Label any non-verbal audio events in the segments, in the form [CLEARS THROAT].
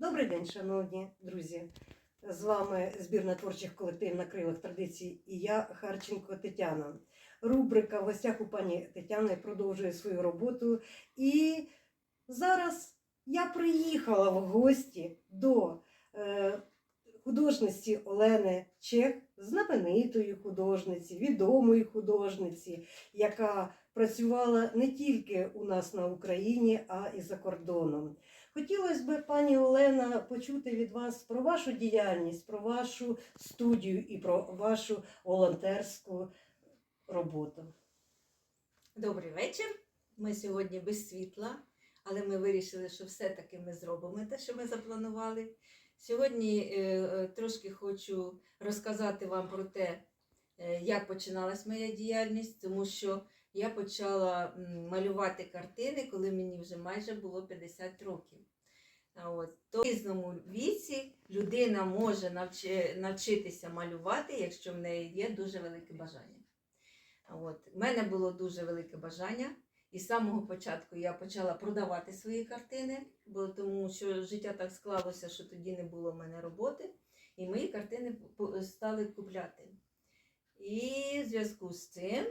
Добрий день, шановні друзі. З вами збірна творчих колектив на крилах традицій і я, Харченко Тетяна. Рубрика в гостях у пані Тетяни продовжує свою роботу. І зараз я приїхала в гості до е, художниці Олени Чех, знаменитої художниці, відомої художниці, яка працювала не тільки у нас на Україні, а і за кордоном. Хотілося б, пані Олена, почути від вас про вашу діяльність, про вашу студію і про вашу волонтерську роботу. Добрий вечір. Ми сьогодні без світла, але ми вирішили, що все-таки ми зробимо те, що ми запланували. Сьогодні е, е, трошки хочу розказати вам про те, е, як починалась моя діяльність, тому що я почала малювати картини, коли мені вже майже було 50 років. От. То в різному віці людина може навчи, навчитися малювати, якщо в неї є дуже велике бажання. От. У мене було дуже велике бажання. І з самого початку я почала продавати свої картини, бо тому що життя так склалося, що тоді не було в мене роботи, і мої картини стали купляти. І в зв'язку з цим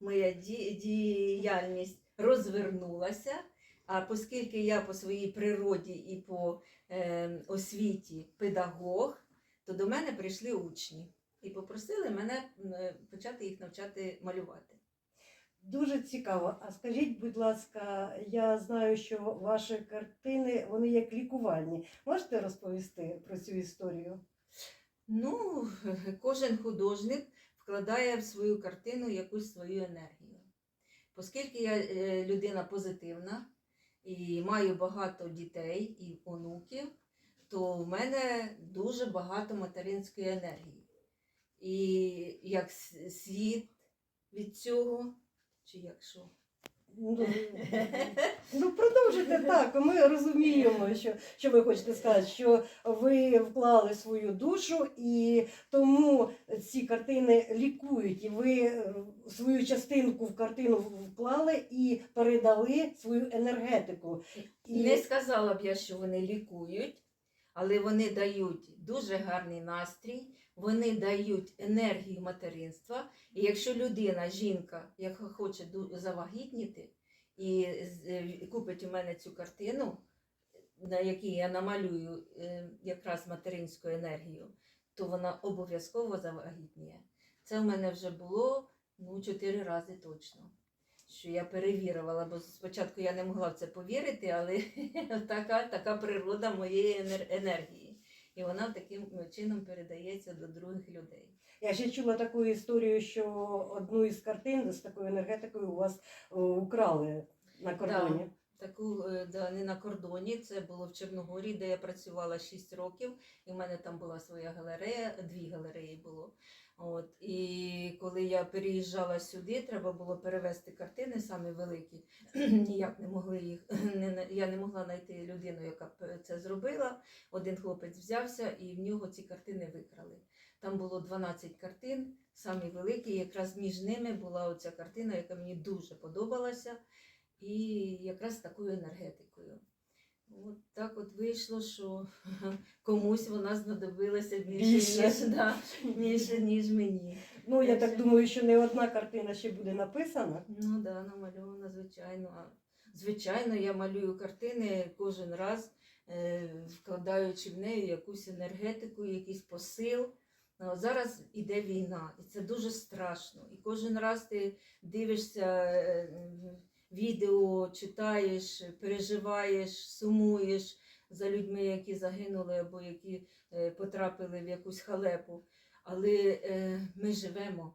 моя діяльність розвернулася. А оскільки я по своїй природі і по е, освіті педагог, то до мене прийшли учні і попросили мене е, почати їх навчати малювати. Дуже цікаво. А скажіть, будь ласка, я знаю, що ваші картини вони як лікувальні. Можете розповісти про цю історію? Ну, [LAUGHS] кожен художник вкладає в свою картину якусь свою енергію. Оскільки я е, людина позитивна і маю багато дітей і онуків, то в мене дуже багато материнської енергії. І як світ від цього, чи як що? Ну, [LAUGHS] ну продовжуйте так. Ми розуміємо, що, що ви хочете сказати, що ви вклали свою душу, і тому ці картини лікують, і ви е, свою частинку в картину вклали і передали свою енергетику. І... Не сказала б я, що вони лікують, але вони дають дуже гарний настрій, вони дають енергію материнства. І якщо людина, жінка, яка хоче завагітніти і е, купить у мене цю картину, на якій я намалюю е, якраз материнську енергію, то вона обов'язково завагітніє. Це в мене вже було ну, чотири рази точно що я перевірила, бо спочатку я не могла в це повірити, але [LAUGHS] така, така природа моєї енергії. І вона таким чином передається до других людей. Я ще чула таку історію, що одну із картин з такою енергетикою у вас е, украли на кордоні. Таку е, да, не на кордоні, це було в Чорногорії, де я працювала 6 років, і в мене там була своя галерея, дві галереї було. От, і коли я переїжджала сюди, треба було перевезти картини самі великі. [CLEARS THROAT] Ніяк не могли їх, [CLEARS THROAT] не, я не могла знайти людину, яка б це зробила. Один хлопець взявся і в нього ці картини викрали. Там було 12 картин, самі великі, якраз між ними була оця картина, яка мені дуже подобалася і якраз такою енергетикою. От так от вийшло, що [LAUGHS] комусь вона знадобилася більше, Більше. Ніж, [LAUGHS] да, ніж, ніж мені. Ну я так думаю, що не одна картина ще буде написана. Ну так, да, намальована, звичайно. Звичайно, я малюю картини кожен раз, е, вкладаючи в неї якусь енергетику, якийсь посил. Зараз іде війна, і це дуже страшно. І кожен раз ти дивишся е, відео, читаєш, переживаєш, сумуєш за людьми, які загинули або які е, потрапили в якусь халепу. Але е, ми живемо.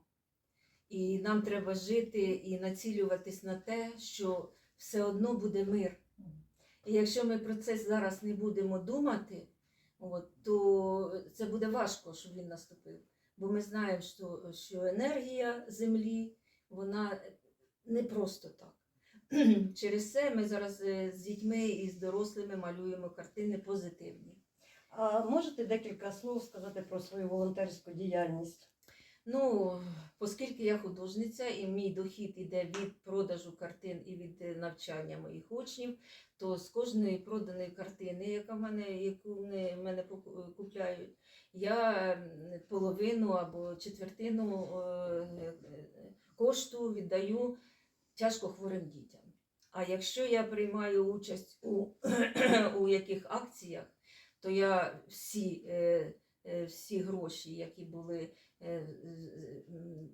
І нам треба жити і націлюватись на те, що все одно буде мир. І якщо ми про це зараз не будемо думати, от, то це буде важко, щоб він наступив. Бо ми знаємо, що, що енергія землі, вона не просто так. [CLEARS THROAT] Через це ми зараз е, з дітьми і з дорослими малюємо картини позитивні. А можете декілька слов сказати про свою волонтерську діяльність? Ну, оскільки я художниця і мій дохід іде від продажу картин і від е, навчання моїх учнів, то з кожної проданої картини, яка в мене, яку вони в мене купляють, я половину або четвертину е, кошту віддаю тяжко хворим дітям. А якщо я приймаю участь у, [CLEARS THROAT] у яких акціях, то я всі, е, е, всі гроші, які були е,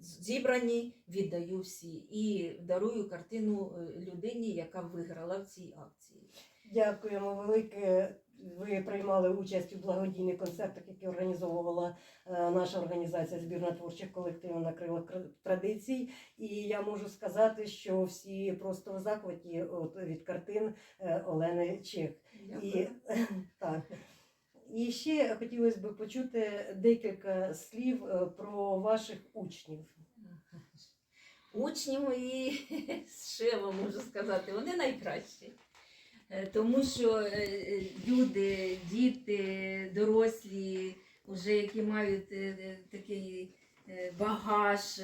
зібрані, віддаю всі і дарую картину людині, яка виграла в цій акції. Дякуємо велике. Ви приймали участь у благодійних концертах, які організовувала е, наша організація збірна творчих колективів на крилах традицій. І я можу сказати, що всі просто в захваті от, від картин е, Олени Чех. І, [LAUGHS] так. І ще хотілося б почути декілька слів е, про ваших учнів. Учні мої, [LAUGHS] я вам можу сказати, вони найкращі. Е, Тому що е, е, люди, діти, дорослі, вже які мають такий багаж,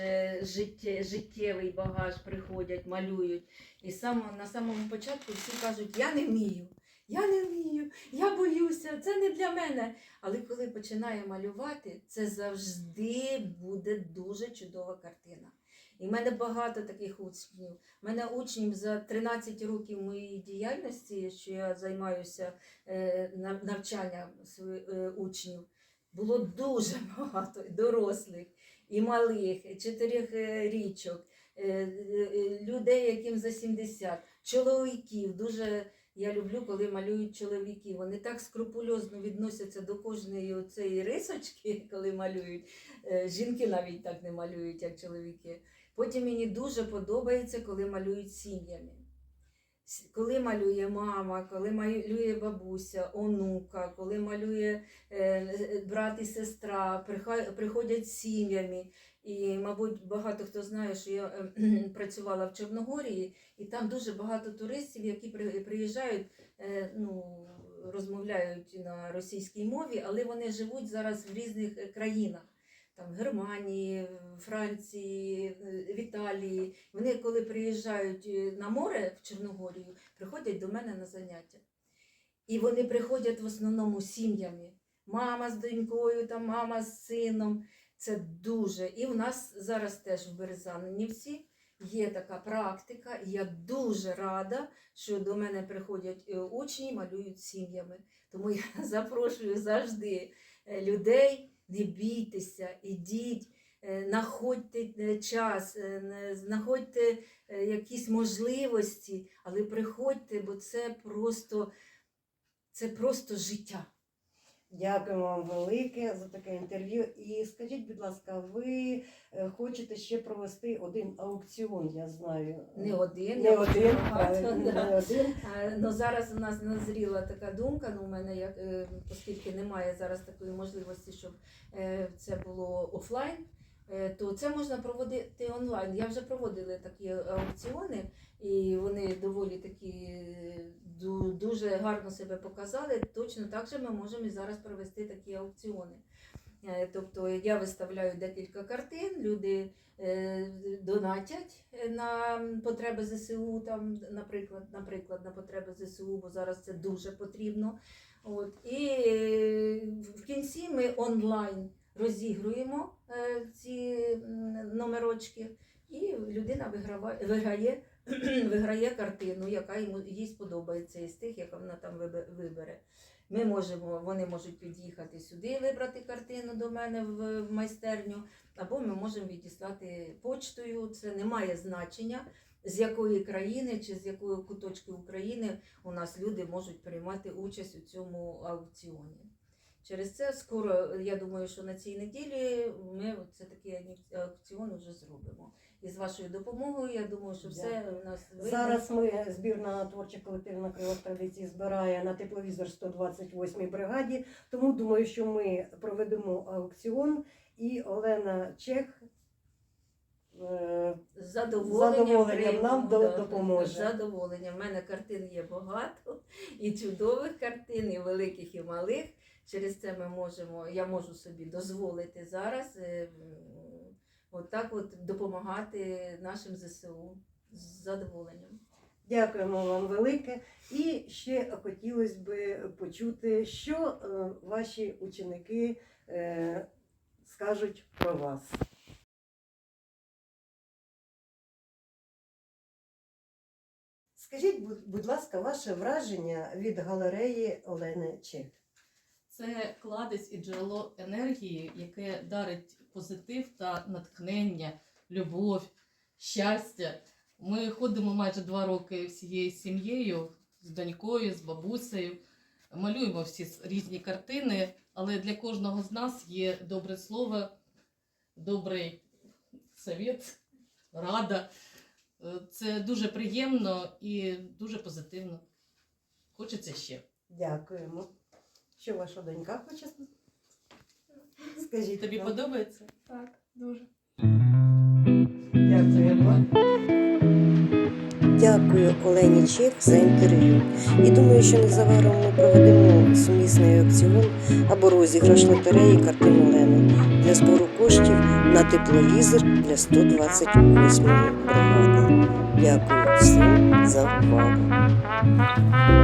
життєвий багаж, приходять, малюють. І сам, на самому початку всі кажуть, я не вмію, я не вмію, я боюся, це не для мене. Але коли починає малювати, це завжди буде дуже чудова картина. І в мене багато таких учнів. У мене учнів за 13 років моєї діяльності, що я займаюся е, навчанням е, учнів, було дуже [LAUGHS] багато дорослих і малих, і чотирирічок, е, людей, яким за 70, чоловіків. Дуже я люблю, коли малюють чоловіки. Вони так скрупульозно відносяться до кожної цієї рисочки, [LAUGHS] коли малюють. Жінки навіть так не малюють, як чоловіки. Потім мені дуже подобається, коли малюють сім'ями. Коли малює мама, коли малює бабуся, онука, коли малює е, е, брат і сестра, приходять сім'ями. І, мабуть, багато хто знає, що я е, [CLEARS THROAT] працювала в Чорногорії, і там дуже багато туристів, які при- приїжджають, ну, розмовляють на російській мові, але вони живуть зараз в різних країнах. Там Германії, Франції, е, в Італії. Вони, коли приїжджають е, на море в Чорногорію, приходять до мене на заняття. І вони приходять в основному сім'ями. Мама з донькою, там, мама з сином. Це дуже. І в нас зараз теж в Березанівці є така практика. Я дуже рада, що до мене приходять е, учні малюють сім'ями. Тому я [LAUGHS] запрошую завжди людей, не бійтеся, ідіть, е, знаходьте е, час, е, знаходьте якісь можливості, але приходьте, бо це просто, це просто життя. Дякуємо вам велике за таке інтерв'ю. І скажіть, будь ласка, ви е, хочете ще провести один аукціон, я знаю. Не один, Не один, багато, не да. один. Ну, зараз у нас назріла така думка, ну, у мене, як, е, оскільки немає зараз такої можливості, щоб е, це було офлайн, то це можна проводити онлайн. Я вже проводила такі аукціони, і вони доволі такі е, дуже гарно себе показали. Точно так же ми можемо і зараз провести такі аукціони. Е, Тобто я виставляю декілька картин, люди е, донатять е, на потреби ЗСУ, там, наприклад, наприклад, на потреби ЗСУ, бо зараз це дуже потрібно. От. І е, в кінці ми онлайн розігруємо е, ці номерочки, і людина виграва- виграє, [CLEARS THROAT] виграє картину, яка йому їй сподобається із тих, яка вона там вибере. Ми можемо, вони можуть під'їхати сюди, вибрати картину до мене в майстерню, або ми можемо відіслати почтою. Це не має значення, з якої країни чи з якої куточки України у нас люди можуть приймати участь у цьому аукціоні. Через це скоро, я думаю, що на цій неділі ми це такий аукціон вже зробимо. І з вашою допомогою, я думаю, що все у нас вийде. Зараз ми збірна творчих колектив на крилах традиції збирає на тепловізор 128 бригаді. Тому думаю, що ми проведемо аукціон і Олена Чех. е, З задоволенням, задоволенням нам да, допоможе. З задоволенням. У мене картин є багато, і чудових картин, і великих, і малих. Через це ми можемо, я можу собі дозволити зараз е, м, отак от допомагати нашим ЗСУ з задоволенням. Дякуємо вам велике. І ще хотілося б почути, що е, ваші ученики е, скажуть про вас. Скажіть, будь ласка, ваше враження від галереї Олени Чех. Це кладезь і джерело енергії, яке дарить позитив та натхнення, любов, щастя. Ми ходимо майже два роки всією сім'єю, з донькою, з бабусею, малюємо всі різні картини, але для кожного з нас є добре слово, добрий совет, рада. Е, Це дуже приємно і дуже позитивно. Хочеться ще. Дякуємо. Що ваша донька хоче? Скажіть. Тобі нам. подобається? Так, дуже. Дякуємо. Дякую Олені Чех за інтерв'ю. І думаю, що незабаром ми проведемо сумісний аукціон або розіграш лотереї картин Олени для збору коштів на тепловізор для 128-ї бригади. Дякую всім за увагу.